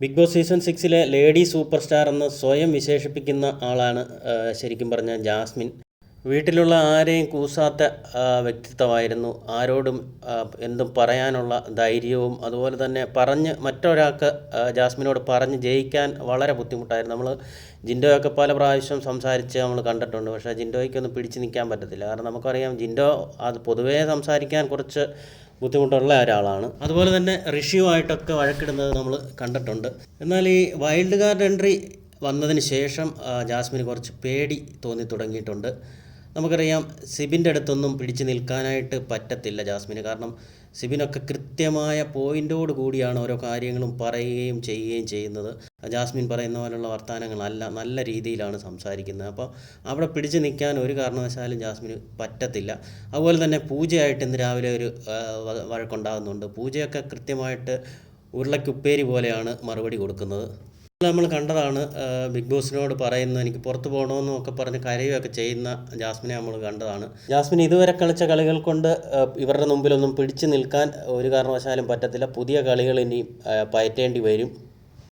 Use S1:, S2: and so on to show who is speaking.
S1: Big boss season സിക്സിലെ lady super star എന്ന് സ്വയം വിശേഷിപ്പിക്കുന്ന ആളാണ് ശരിക്കും പറഞ്ഞ ജാസ്മിൻ. വീട്ടിലുള്ള ആരെയും കൂസാത്ത വ്യക്തിത്വമായിരുന്നു. ആരോടും എന്തും പറയാനുള്ള ധൈര്യവും അതുപോലെ തന്നെ പറഞ്ഞ് മറ്റൊരാൾക്ക് ജാസ്മിനോട് പറഞ്ഞ് ജയിക്കാൻ വളരെ ബുദ്ധിമുട്ടായിരുന്നു. നമ്മൾ ജിൻഡോയൊക്കെ പല പ്രാവശ്യം സംസാരിച്ച് നമ്മൾ കണ്ടിട്ടുണ്ട്. പക്ഷേ ജിൻഡോയ്ക്കൊന്നും പിടിച്ചു നിൽക്കാൻ പറ്റത്തില്ല. കാരണം നമുക്കറിയാം ജിൻഡോ അത് പൊതുവേ സംസാരിക്കാൻ കുറച്ച് ബുദ്ധിമുട്ടുള്ള ഒരാളാണ്. അതുപോലെ തന്നെ ഋഷിയുമായിട്ടൊക്കെ വഴക്കിടുന്നത് നമ്മൾ കണ്ടിട്ടുണ്ട്. എന്നാൽ ഈ വൈൽഡ് കാർഡ് എൻട്രി വന്നതിന് ശേഷം ജാസ്മിന് കുറച്ച് പേടി തോന്നി തുടങ്ങിയിട്ടുണ്ട്. നമുക്കറിയാം സിബിന്റെ അടുത്തൊന്നും പിടിച്ചു നിൽക്കാനായിട്ട് പറ്റത്തില്ല ജാസ്മിന്. കാരണം സിബിനൊക്കെ കൃത്യമായ പോയിന്റോട് കൂടിയാണ് ഓരോ കാര്യങ്ങളും പറയുകയും ചെയ്യുകയും ചെയ്യുന്നത്. ജാസ്മിൻ പറയുന്ന പോലുള്ള വർത്തമാനങ്ങളല്ല നല്ല രീതിയിലാണ് സംസാരിക്കുന്നത്. അപ്പോൾ അവിടെ പിടിച്ചു നിൽക്കാൻ ഒരു കാരണവശാലും ജാസ്മിന് പറ്റത്തില്ല. അതുപോലെ തന്നെ പൂജയായിട്ട് ഇന്ന് രാവിലെ ഒരു വഴക്കുണ്ടാകുന്നുണ്ട്. പൂജയൊക്കെ കൃത്യമായിട്ട് ഉരുളക്കുപ്പേരി പോലെയാണ് മറുപടി കൊടുക്കുന്നത്. നമ്മൾ കണ്ടതാണ് ബിഗ് ബോസിനോട് പറയുന്നത് എനിക്ക് പുറത്തു പോകണമെന്നൊക്കെ പറഞ്ഞ് കരയുകയൊക്കെ ചെയ്യുന്ന ജാസ്മിനെ നമ്മൾ കണ്ടതാണ്. ജാസ്മിൻ ഇതുവരെ കളിച്ച കളികൾ കൊണ്ട് ഇവരുടെ മുമ്പിലൊന്നും പിടിച്ചു നിൽക്കാൻ ഒരു കാരണവശാലും പറ്റത്തില്ല. പുതിയ കളികൾ ഇനി പയറ്റേണ്ടി വരും.